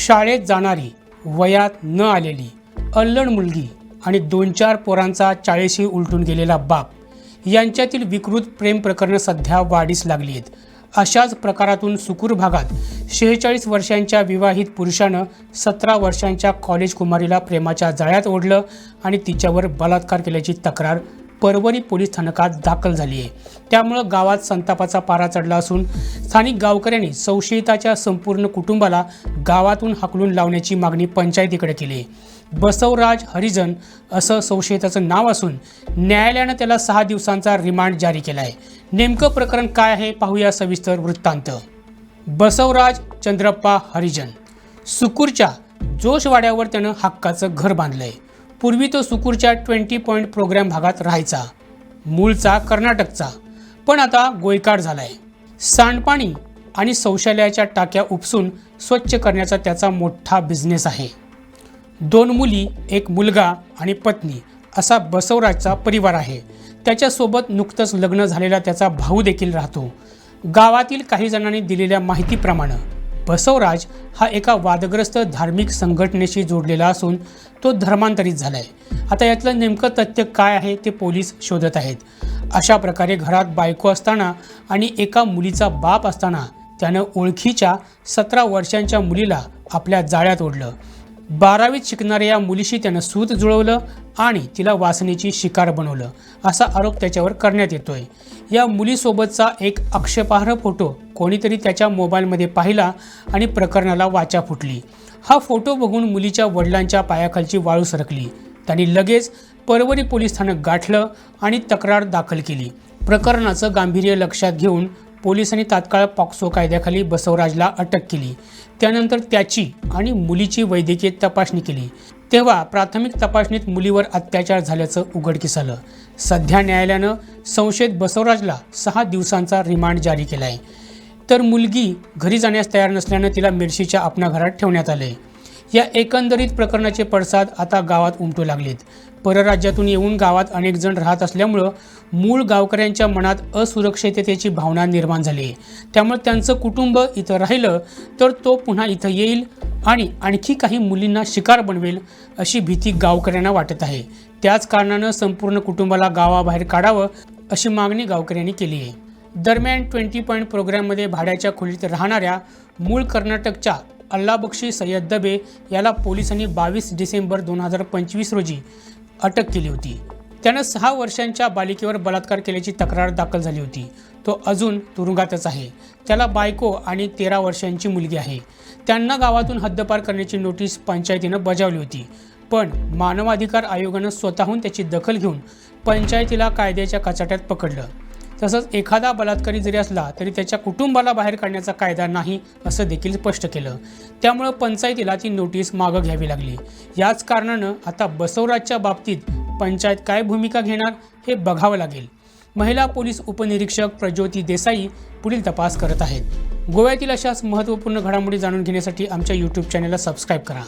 शाळेत जाणारी वयात न आलेली अल्लड मुलगी आणि दोन चार पोरांचा चाळीशी उलटून गेलेला बाप यांच्यातील विकृत प्रेम प्रकरणं सध्या वाढीस लागली आहेत अशाच प्रकारातून सुकूर भागात शेहेचाळीस वर्षांच्या विवाहित पुरुषानं सतरा वर्षांच्या कॉलेज कुमारीला प्रेमाच्या जाळ्यात ओढलं आणि तिच्यावर बलात्कार केल्याची तक्रार परवरी पोलीस स्थानकात दाखल झाली आहे. त्यामुळं गावात संतापाचा पारा चढला असून स्थानिक गावकऱ्यांनी संशयिताच्या संपूर्ण कुटुंबाला गावातून हाकलून लावण्याची मागणी पंचायतीकडे केली आहे. बसवराज हरिजन असं संशयिताचं नाव असून न्यायालयानं त्याला सहा दिवसांचा रिमांड जारी केला आहे नेमकं प्रकरण काय आहे पाहूया सविस्तर वृत्तांत. बसवराज चंद्रप्पा हरिजन सुकूरच्या जोशवाड्यावर त्यानं हक्काचं घर बांधलं आहे पूर्वी तो सुकूरच्या ट्वेंटी पॉईंट प्रोग्राम भागात राहायचा. मूळचा कर्नाटकचा. पण आता गोयकाड झालाय. सांडपाणी आणि शौचालयाच्या टाक्या उपसून स्वच्छ करण्याचा त्याचा मोठा बिझनेस आहे. दोन मुली एक मुलगा आणि पत्नी असा बसवराजचा परिवार आहे. त्याच्यासोबत नुकतंच लग्न झालेला त्याचा भाऊ देखील राहतो. गावातील काही जणांनी दिलेल्या माहितीप्रमाणे बसवराज हा एका वादग्रस्त धार्मिक संघटनेशी जोडलेला असून तो धर्मांतरित झाला आहे आता यातलं नेमकं तथ्य काय आहे ते पोलीस शोधत आहेत. अशा प्रकारे घरात बायको असताना आणि एका मुलीचा बाप असताना त्यानं ओळखीच्या सतरा वर्षांच्या मुलीला आपल्या जाळ्यात ओढलं. बारावीत शिकणाऱ्या या मुलीशी त्यानं सूत जुळवलं आणि तिला वासनेची शिकार बनवलं असा आरोप त्याच्यावर करण्यात येतोय. या मुलीसोबतचा एक आक्षेपार्ह फोटो कोणीतरी त्याच्या मोबाईलमध्ये पाहिला आणि प्रकरणाला वाचा फुटली. हा फोटो बघून मुलीच्या वडिलांच्या पायाखालची वाळू सरकली. त्यांनी लगेच परवरी पोलीस स्थानक गाठलं आणि तक्रार दाखल केली. प्रकरणाचं गांभीर्य लक्षात घेऊन पोलिसांनी तात्काळ पॉक्सो कायद्याखाली बसवराजला अटक केली. त्यानंतर त्याची आणि मुलीची वैद्यकीय तपासणी केली. तेव्हा प्राथमिक तपासणीत मुलीवर अत्याचार झाल्याचं उघडकीस आलं. सध्या न्यायालयानं संशयित बसवराजला सहा दिवसांचा रिमांड जारी केला आहे तर मुलगी घरी जाण्यास तयार नसल्यानं तिला मिरशीच्या आपणा घरात ठेवण्यात आहे या एकंदरीत प्रकरणाचे पडसाद आता गावात उमटू लागलेत. परराज्यातून येऊन गावात अनेक जण राहत असल्यामुळं मूळ गावकऱ्यांच्या मनात असुरक्षिततेची भावना निर्माण झाली. आहे त्यामुळे त्यांचं कुटुंब इथं राहिलं तर तो पुन्हा इथं येईल आणि आणखी काही मुलींना शिकार बनवेल अशी भीती गावकऱ्यांना वाटत आहे. त्याच कारणानं संपूर्ण कुटुंबाला गावाबाहेर काढावं अशी मागणी गावकऱ्यांनी केली आहे. दरम्यान ट्वेंटी पॉईंट प्रोग्राममध्ये भाड्याच्या खोलीत राहणाऱ्या मूळ कर्नाटकच्या अल्लाबक्षी सय्यद दबे याला पोलिसांनी बावीस डिसेंबर दोन हजार पंचवीस रोजी अटक केली होती. त्यानं सहा वर्षांच्या बालिकेवर बलात्कार केल्याची तक्रार दाखल झाली होती. तो अजून तुरुंगातच आहे. त्याला बायको आणि तेरा वर्षांची मुलगी आहे. त्यांना गावातून हद्दपार करण्याची नोटीस पंचायतीनं बजावली होती. पण मानवाधिकार आयोगानं स्वतःहून त्याची दखल घेऊन पंचायतीला कायद्याच्या कचाट्यात पकडलं. तसंच एखादा बलात्कारी जरी असला तरी त्याच्या कुटुंबाला बाहेर काढण्याचा कायदा नाही असं देखील स्पष्ट केलं. त्यामुळं पंचायतीला ती नोटीस मागं घ्यावी लागली. याच कारणानं आता बसवराजच्या बाबतीत पंचायत काय भूमिका घेणार हे बघावं लागेल. महिला पोलीस उपनिरीक्षक प्रज्योती देसाई पुढील तपास करत आहेत. गोव्यातील अशाच महत्त्वपूर्ण घडामोडी जाणून घेण्यासाठी आमच्या यूट्यूब चॅनलला सबस्क्राईब करा.